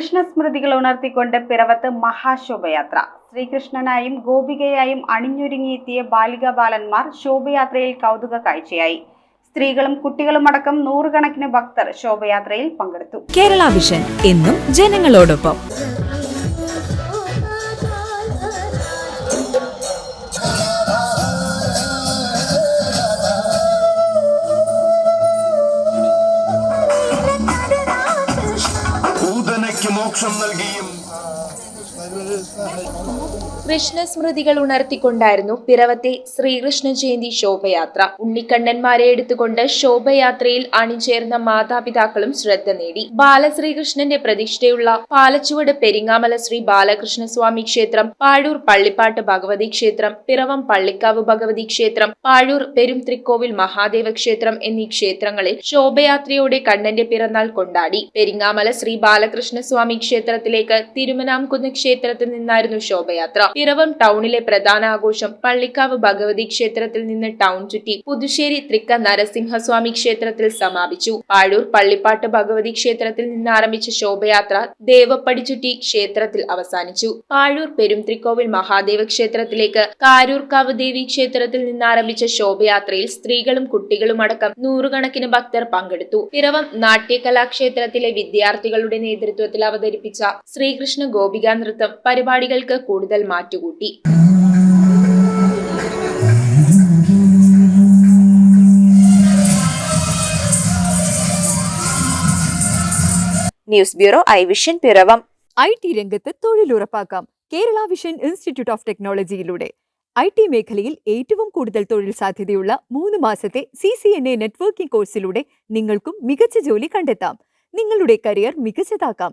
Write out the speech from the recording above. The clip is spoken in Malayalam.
സ്മൃതികൾ ഉണർത്തിക്കൊണ്ട് പിറവത്ത് മഹാശോഭയാത്ര. ശ്രീകൃഷ്ണനായും ഗോപികയായും അണിഞ്ഞൊരുങ്ങിയെത്തിയ ബാലിക ബാലന്മാർ ശോഭയാത്രയിൽ കൗതുക കാഴ്ചയായി. സ്ത്രീകളും കുട്ടികളും അടക്കം നൂറുകണക്കിന് ഭക്തർ ശോഭയാത്രയിൽ പങ്കെടുത്തു. കേരള വിഷൻ എന്നും ജനങ്ങളോടൊപ്പം. മോക്ഷം നൽകിയും. കൃഷ്ണസ്മൃതികൾ ഉണർത്തിക്കൊണ്ടായിരുന്നു പിറവത്തെ ശ്രീകൃഷ്ണ ജയന്തി ശോഭയാത്ര. ഉണ്ണിക്കണ്ണന്മാരെ എടുത്തുകൊണ്ട് ശോഭയാത്രയിൽ അണിചേർന്ന മാതാപിതാക്കളും ശ്രദ്ധ നേടി. ബാലശ്രീകൃഷ്ണന്റെ പ്രതിഷ്ഠയുള്ള പാലച്ചുവട് പെരിങ്ങാമല ശ്രീ ബാലകൃഷ്ണസ്വാമി ക്ഷേത്രം പാഴൂർ പള്ളിപ്പാട്ട് ഭഗവതി ക്ഷേത്രം പിറവം പള്ളിക്കാവ് ഭഗവതി ക്ഷേത്രം പാഴൂർ പെരും തൃക്കോവിൽ മഹാദേവ ക്ഷേത്രം എന്നീ ക്ഷേത്രങ്ങളിൽ ശോഭയാത്രയോടെ കണ്ണന്റെ പിറന്നാൾ കൊണ്ടാടി. പെരിങ്ങാമല ശ്രീ ബാലകൃഷ്ണസ്വാമി ക്ഷേത്രത്തിലേക്ക് തിരുമനാംകുന്ന് ക്ഷേത്രത്തിൽ നിന്നായിരുന്നു ശോഭയാത്ര. പിറവം ടൗണിലെ പ്രധാന ആഘോഷം പള്ളിക്കാവ് ഭഗവതി ക്ഷേത്രത്തിൽ നിന്ന് ടൗൺ ചുറ്റി പുതുശ്ശേരി തൃക്ക നരസിംഹസ്വാമി ക്ഷേത്രത്തിൽ സമാപിച്ചു. പാഴൂർ പള്ളിപ്പാട്ട് ഭഗവതി ക്ഷേത്രത്തിൽ നിന്ന് ആരംഭിച്ച ശോഭയാത്ര ദേവപ്പടി ചുറ്റി ക്ഷേത്രത്തിൽ അവസാനിച്ചു. പാഴൂർ പെരുംത്രിക്കോവിൽ മഹാദേവ ക്ഷേത്രത്തിലേക്ക് കാരൂർക്കാവ് ദേവി ക്ഷേത്രത്തിൽ നിന്ന് ആരംഭിച്ച ശോഭയാത്രയിൽ സ്ത്രീകളും കുട്ടികളും കുട്ടികളുമടക്കം നൂറുകണക്കിന് ഭക്തർ പങ്കെടുത്തു. പിറവം നാട്യകലാക്ഷേത്രത്തിലെ വിദ്യാർത്ഥികളുടെ നേതൃത്വത്തിൽ അവതരിപ്പിച്ച ശ്രീകൃഷ്ണ ഗോപിക നൃത്തം പരിപാടികൾക്ക് കൂടുതൽ മാറ്റുകൂട്ടി news bureau I vision Piravom. I T രംഗത്ത് തൊഴിലുറപ്പാക്കാം. കേരള വിഷൻ ഇൻസ്റ്റിറ്റ്യൂട്ട് ഓഫ് ടെക്നോളജിയിലൂടെ. ഐ ടി മേഖലയിൽ ഏറ്റവും കൂടുതൽ തൊഴിൽ സാധ്യതയുള്ള മൂന്ന് മാസത്തെ C C N A networking കോഴ്സിലൂടെ നിങ്ങൾക്കും മികച്ച ജോലി കണ്ടെത്താം. നിങ്ങളുടെ കരിയർ മികച്ചതാക്കാം.